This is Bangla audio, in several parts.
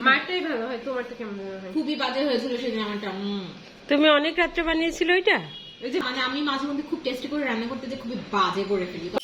মারটাই ভালো হয় তোমারটা কেমন হয়? খুবই বাজে হয়েছিল সেদিন আমারটা। তুমি অনেক রাত্রে বানিয়েছিল ওইটা? ওই যে মানে আমি মাঝে মধ্যে খুব টেস্টি করে রান্না করতে যে খুবই বাজে করে ফেলি।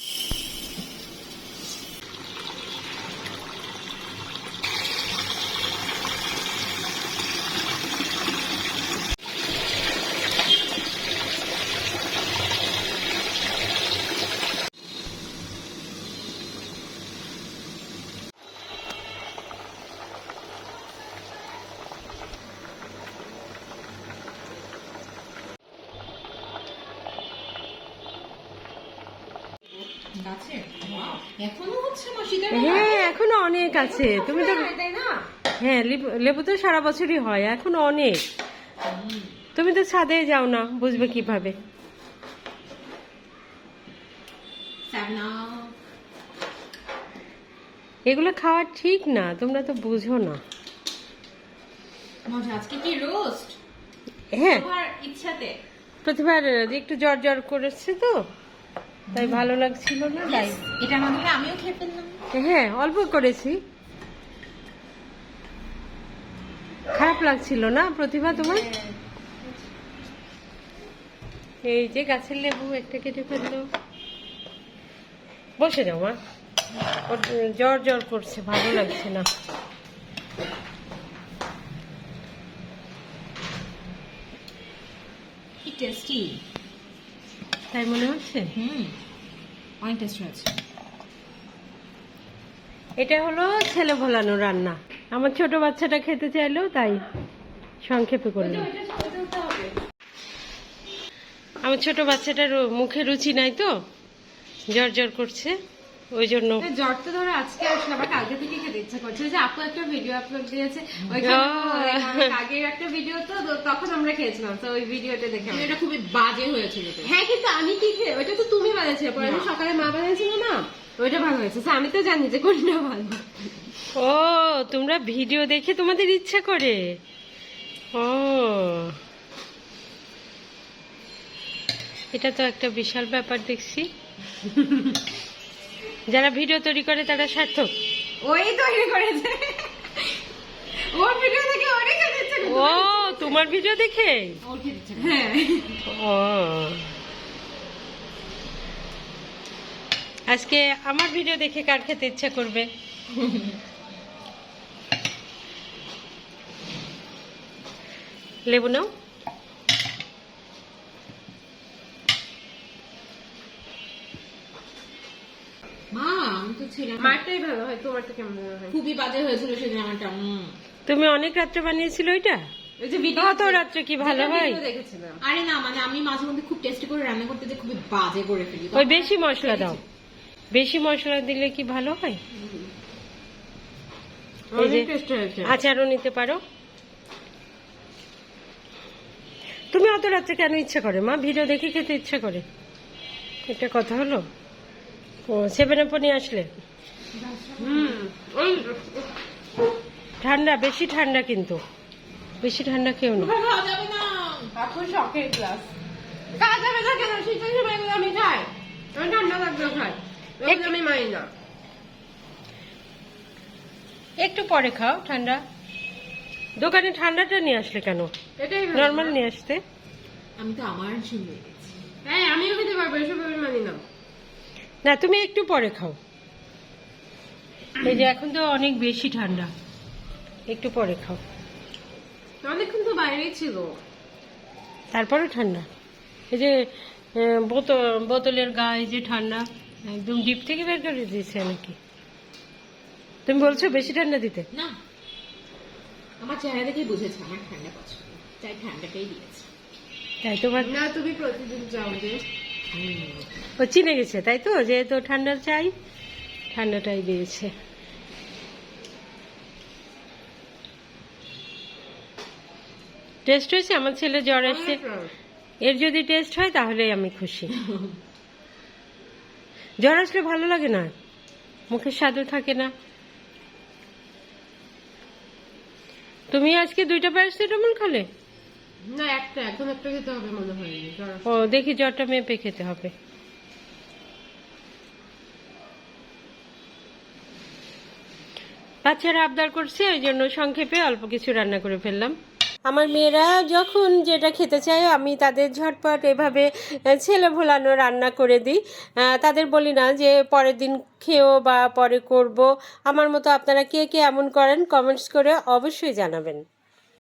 এখনও হচ্ছে হ্যাঁ এখনও অনেক আছে। তুমি তো তাই না? হ্যাঁ লেবু- তো সারা বছরই হয় এখনও অনেক। তুমি তো ছাদে যাও না বুঝবে কীভাবে। এগুলো খাওয়া ঠিক না তোমরা তো বুঝো না। আজকে কি রোস্ট? হ্যাঁ। ইচ্ছাতে। প্রতিবার একটু জ্বর জ্বর করেছে তো। তাই ভালো লাগছিল না? তাই। এটা না হলে আমিও খেয়ে ফেললাম। হ্যাঁ অল্প করেছি। খারাপ লাগছিল না প্রতিভা তোমার? এই যে গাছের লেবু একটা কেটে ফেলল। বসে যাও মা। জ্বর জ্বর করছে ভালো লাগছে না। টেস্টি তাই মনে হচ্ছে? হুম অনেক টেস্ট হয়েছে। এটা হলো ছেলে ভোলানো রান্না। আমার ছোট বাচ্চাটা খেতে চাইলো তাই সংক্ষেপে করলাম। আমার ছোট বাচ্চাটার মুখে রুচি নাই তো জ্বর জ্বর করছে। ওই জন্য। জ্বর তো ধরো আজকে আসলে আমার কালকে থেকে খেতে ইচ্ছা করছে। যে আপু একটা ভিডিও আপলোড দিয়েছে ওইখানে আগের একটা ভিডিও তো তো তখন আমরা খেয়েছিলাম। তো ওই ভিডিওটা দেখে এটা খুবই বাজে হয়েছিল হ্যাঁ কিন্তু আমি কি খেয়ে ওইটা তো তুমি বানিয়েছিলে। পরে আমি সকালে মা বানিয়েছিল না? ওইটা ভালো হয়েছে। আমি তো জানি যে কোনটা ভালো। ও তোমরা ভিডিও দেখে তোমাদের ইচ্ছা করে? ও। এটা তো একটা বিশাল ব্যাপার দেখছি। যারা ভিডিও তৈরি করে তারা সার্থক। ওই তৈরি করেছে। ওর ভিডিও দেখে করছে। ও তোমার ভিডিও দেখে। হ্যাঁ। ও। আজকে আমার ভিডিও দেখে কার খেতে ইচ্ছা করবে? লেবু নাও মা আমি তো ছিলাম মারটাই ভালো হয় তোমারটা কেমন হয়? খুবই বাজে হয়েছিল সেদিন আমারটা তুমি অনেক রাত্রে বানিয়েছিল রাত্রে কি ভালো হয়? আরে না মানে আমি মাঝে মধ্যে খুব টেস্টি করে রান্না করতে যে খুবই বাজে করে ফেলি। ওই বেশি মশলা দাও। বেশি মশলা দিলে কি ভালো হয়? এই যে অনেক টেস্ট হয়েছে আচারও নিতে পারো। তুমি অত রাত্রে কেন ইচ্ছা করে মা? ভিডিও দেখে খেতে ইচ্ছা করে। একটা কথা হলো? ও সেভেন আপও নিয়ে আসলে? ঠান্ডা বেশি ঠান্ডা কিন্তু। বেশি ঠান্ডা খেও না। খাওয়া এখন শখের ক্লাস কাজ যাবে কেন? শীতের সময় আমি খাই। আমি ঠান্ডা লাগলেও খাই। আমি মানি না। একটু পরে খাও ঠান্ডা। দোকানে ঠান্ডাটা নিয়ে আসলে কেন? নর্মাল নিয়ে আসতে। আমি তো আমার হ্যাঁ আমিও খেতে পারব এসব আমি মানি না। না তুমি একটু পরে খাও। এই যে এখন তো অনেক বেশি ঠান্ডা। একটু পরে খাও। অনেকক্ষণ তো বাইরেই ছিল। তারপরে ঠান্ডা। এই যে বোতল বোতলের গায়ে যে ঠান্ডা একদম ডিপ থেকে বের করে দিয়েছে নাকি? তুমি বলছো বেশি ঠান্ডা দিতে? না। আমার চেহারা দেখেই বুঝেছে আমার ঠান্ডা পছন্দ। তাই ঠান্ডাটাই দিয়েছে। তাই তোমার না তুমি প্রতিদিন যাও যে। ও চিনে গেছে তাই তো? যেহেতু ঠান্ডা চাই ঠান্ডাটাই দিয়েছে টেস্ট হয়েছে? আমার ছেলে জ্বর এসছে। এর যদি টেস্ট হয় তাহলে আমি খুশি। জ্বর আসলে ভালো লাগে না। মুখের স্বাদও থাকে না। তুমি আজকে দুইটা প্যারাসিটামল খালে? না একটা এখন একটা খেতে হবে মনে হয়। ও দেখি জ্বরটা মেপে খেতে হবে। বাচ্চারা আবদার করছে ওই জন্য সংক্ষেপে অল্প কিছু রান্না করে ফেললাম। আমার মেয়েরা যখন যেটা খেতে চায় আমি তাদের ঝটপট এভাবে ছেলে ভোলানো রান্না করে দিই। তাদের বলি না যে পরের দিন খেও বা পরে করব। আমার মতো আপনারা কে কে এমন করেন কমেন্টস করে অবশ্যই জানাবেন।